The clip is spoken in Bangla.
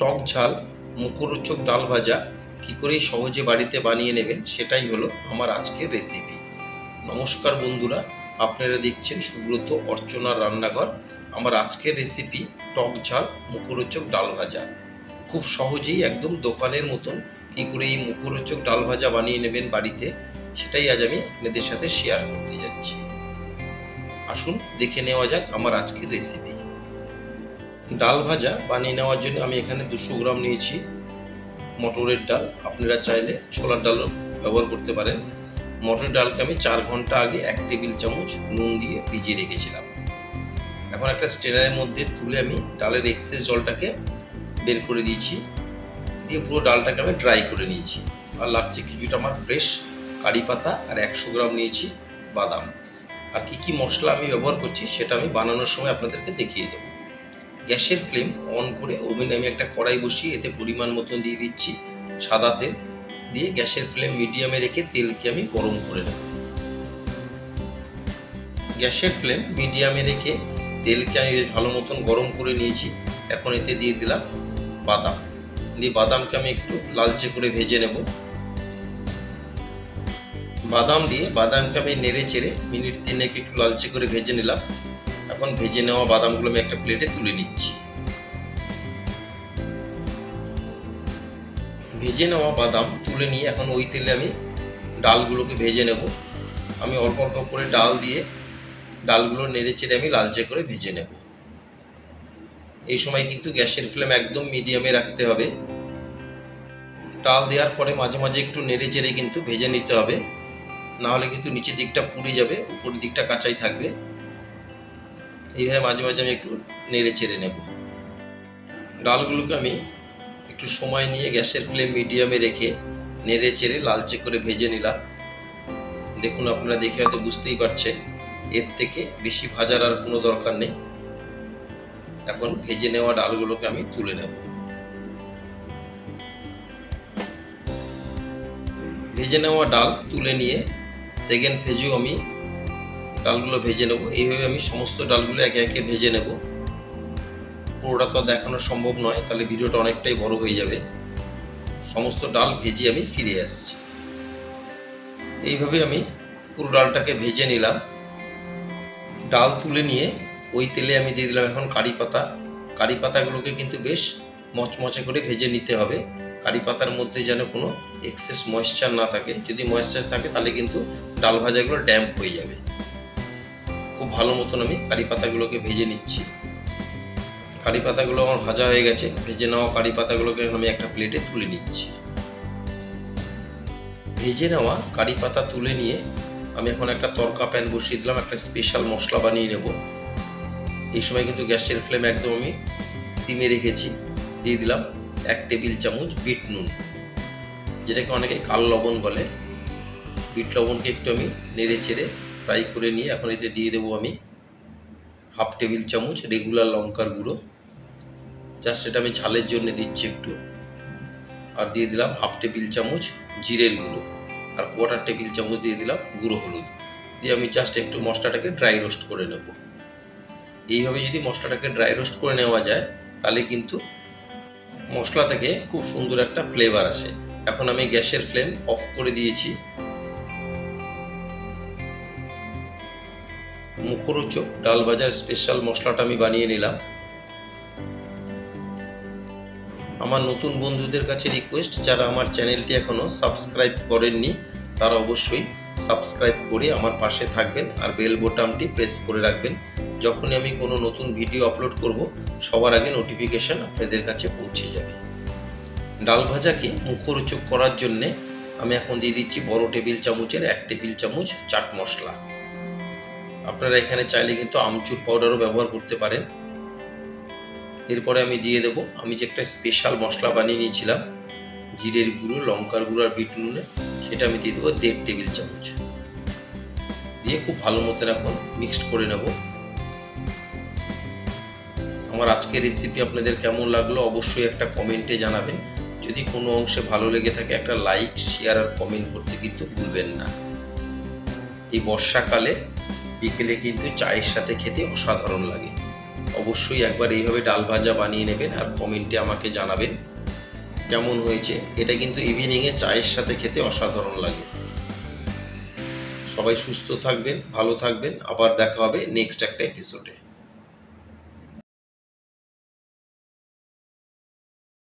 টক ঝাল, মুখরোচক ডাল ভাজা, কী করে সহজে বাড়িতে বানিয়ে নেবেন সেটাই হলো আমার আজকের রেসিপি নমস্কার বন্ধুরা, আপনারা দেখছেন সুব্রত অর্চনার রান্নাঘর। আমার আজকের রেসিপি টক ঝাল, মুখরোচক ডাল ভাজা। খুব সহজেই একদম দোকানের মতন কী করে এই মুখরোচক ডাল ভাজা বানিয়ে নেবেন বাড়িতে, সেটাই আজ আমি আপনাদের সাথে শেয়ার করতে যাচ্ছি। আসুন, দেখে নেওয়া যাক আমার আজকের রেসিপি ডাল ভাজা বানিয়ে নেওয়ার জন্য আমি এখানে দুশো গ্রাম নিয়েছি মটরের ডাল। আপনারা চাইলে ছোলার ডালও ব্যবহার করতে পারেন। মটরের ডালকে আমি চার ঘণ্টা আগে এক টেবিল চামচ নুন দিয়ে ভিজিয়ে রেখেছিলাম। এখন একটা স্ট্রেনারের মধ্যে তুলে আমি ডালের এক্সেস জলটাকে বের করে দিয়েছি। দিয়ে পুরো ডালটাকে আমি ড্রাই করে নিয়েছি। আর লাগছে কিছুটা আমার ফ্রেশ কারি পাতা আর একশো গ্রাম নিয়েছি বাদাম। আর কি কি মশলা আমি ব্যবহার করছি সেটা আমি বানানোর সময় আপনাদেরকে দেখিয়ে দেবো। গ্যাসের ফ্লেম অন করে ওভেনে আমি একটা কড়াই বসিয়ে এতে পরিমাণ মতন দিয়ে দিচ্ছি সাদা তেল। দিয়ে গ্যাসের ফ্লেম মিডিয়ামে রেখে তেলকে আমি গরম করে নেব। গ্যাসের ফ্লেম মিডিয়ামে রেখে তেলকে আমি ভালো মতন গরম করে নিয়েছি। এখন এতে দিয়ে দিলাম বাদাম। দিয়ে বাদামকে আমি একটু লালচে করে ভেজে নেব। বাদাম দিয়ে বাদামকে আমি নেড়ে চেড়ে মিনিট তিনেক একটু লালচে করে ভেজে নিলাম। এখন ভেজে নেওয়া বাদামগুলো আমি একটা প্লেটে তুলে নিচ্ছি। ভেজে নেওয়া বাদাম তুলে নিয়ে এখন ওই তেলে আমি ডালগুলোকে ভেজে নেব। আমি অল্প অল্প করে ডাল দিয়ে ডালগুলো নেড়ে চেড়ে আমি লালচে করে ভেজে নেব। এই সময় কিন্তু গ্যাসের ফ্লেম একদম মিডিয়ামে রাখতে হবে। ডাল দেওয়ার পরে মাঝে মাঝে একটু নেড়ে চেড়ে কিন্তু ভেজে নিতে হবে। না হলে কিন্তু নিচের দিকটা পুড়ে যাবে, উপরের দিকটা কাঁচাই থাকবে। এইভাবে মাঝে মাঝে আমি একটু নেড়ে চেড়ে নেব। ডালগুলোকে আমি একটু সময় নিয়ে গ্যাসের ফ্লেম মিডিয়ামে রেখে নেড়ে চেড়ে লালচে করে ভেজে নিলাম। দেখুন, আপনারা দেখে হয়তো বুঝতেই পারছেন, এর থেকে বেশি ভাজার আর কোনো দরকার নেই। এখন ভেজে নেওয়া ডালগুলোকে আমি তুলে নেব। ভেজে নেওয়া ডাল তুলে নিয়ে সেকেন্ড ফেজেও আমি ডালগুলো ভেজে নেব। এইভাবে আমি সমস্ত ডালগুলো একে একে ভেজে নেব। পুরোটা তো দেখানো সম্ভব নয়, তাহলে ভিডিওটা অনেকটাই বড় হয়ে যাবে। সমস্ত ডাল ভেজে আমি ফিরে আসছি। এইভাবে আমি পুরো ডালটাকে ভেজে নিলাম। ডাল তুলে নিয়ে ওই তেলে আমি দিয়ে দিলাম এখন কারি পাতা। কারি পাতাগুলোকে কিন্তু বেশ মচমচে করে ভেজে নিতে হবে। কারি পাতার মধ্যে যেন কোনো এক্সেস ময়েশ্চার না থাকে। যদি ময়েশ্চার থাকে, তাহলে কিন্তু ডাল ভাজাগুলো ড্যাম্প হয়ে যাবে। খুব ভালো মতন আমি কারি পাতাগুলোকে ভেজে নিচ্ছি। কারি পাতাগুলো আমার ভাজা হয়ে গেছে, ভেজে নেওয়া কারি পাতাগুলোকে আমি একটা প্লেটে তুলে নিচ্ছি। ভেজে নেওয়া কারি পাতা তুলে নিয়ে আমি এখন একটা তরকা প্যান বসিয়ে দিলাম, একটা স্পেশাল মশলা বানিয়ে নেব। এই সময় কিন্তু গ্যাসের ফ্লেম একদম আমি সিমে রেখেছি। দিয়ে দিলাম এক টেবিল চামচ বিট নুন, যেটাকে অনেকে কাল লবণ বলে। বিট লবণকে একটু আমি নেড়ে চেড়ে ফ্রাই করে নিয়ে এখন এতে দিয়ে দেবো আমি হাফ টেবিল চামচ রেগুলার লঙ্কার গুঁড়ো। জাস্ট এটা আমি ঝালের জন্য দিচ্ছি একটু। আর দিয়ে দিলাম হাফ টেবিল চামচ জিরের গুঁড়ো। আর কোয়াটার টেবিল চামচ দিয়ে দিলাম গুঁড়ো হলুদ। দিয়ে আমি জাস্ট একটু মশলাটাকে ড্রাই রোস্ট করে নেব। এইভাবে যদি মশলাটাকে ড্রাই রোস্ট করে নেওয়া যায়, তাহলে কিন্তু মশলা থেকে খুব সুন্দর একটা ফ্লেভার আসে। এখন আমি গ্যাসের ফ্লেম অফ করে দিয়েছি। মুখরোচক ডাল ভাজার স্পেশাল মশলাটা আমি বানিয়ে নিলাম। আমার নতুন বন্ধুদের কাছে রিকোয়েস্ট যারা আমার চ্যানেলটি এখনও সাবস্ক্রাইব করেননি, তারা অবশ্যই সাবস্ক্রাইব করে আমার পাশে থাকবেন আর বেল বোতামটি প্রেস করে রাখবেন। যখনই আমি কোনো নতুন ভিডিও আপলোড করব, সবার আগে নোটিফিকেশান আপনাদের কাছে পৌঁছে যাবে। ডাল ভাজাকে মুখরোচক করার জন্যে আমি এখন দিয়ে দিচ্ছি বড় টেবিল চামচের এক টেবিল চামচ চাট মশলা। আপনারা এখানে চাইলে কিন্তু আমচুর পাউডারও ব্যবহার করতে পারেন। এরপরে আমি দিয়ে দেবো। আমি যে একটা স্পেশাল মশলা বানিয়ে নিয়েছিলাম, জিরের গুঁড়ো, লঙ্কার গুঁড়ো আর বিট নুনে, সেটা আমি দিয়ে দেবো দেড় টেবিল চামচ। দিয়ে খুব ভালো মতন এখন মিক্সড করে নেব। আমার আজকের রেসিপি আপনাদের কেমন লাগল অবশ্যই একটা কমেন্টে জানাবেন। যদি কোনো অংশে ভালো লেগে থাকে, একটা লাইক শেয়ার আর কমেন্ট করতে কিন্তু ভুলবেন না। এই বর্ষাকালে বিকেলে কিন্তু চায়ের সাথে খেতে অসাধারণ লাগে। অবশ্যই একবার এইভাবে ডাল ভাজা বানিয়ে নেবেন আর কমেন্টে আমাকে জানাবেন কেমন হয়েছে। এটা কিন্তু ইভিনিংয়ে চায়ের সাথে খেতে অসাধারণ লাগে। সবাই সুস্থ থাকবেন, ভালো থাকবেন। আবার দেখা হবে নেক্সট একটা এপিসোডে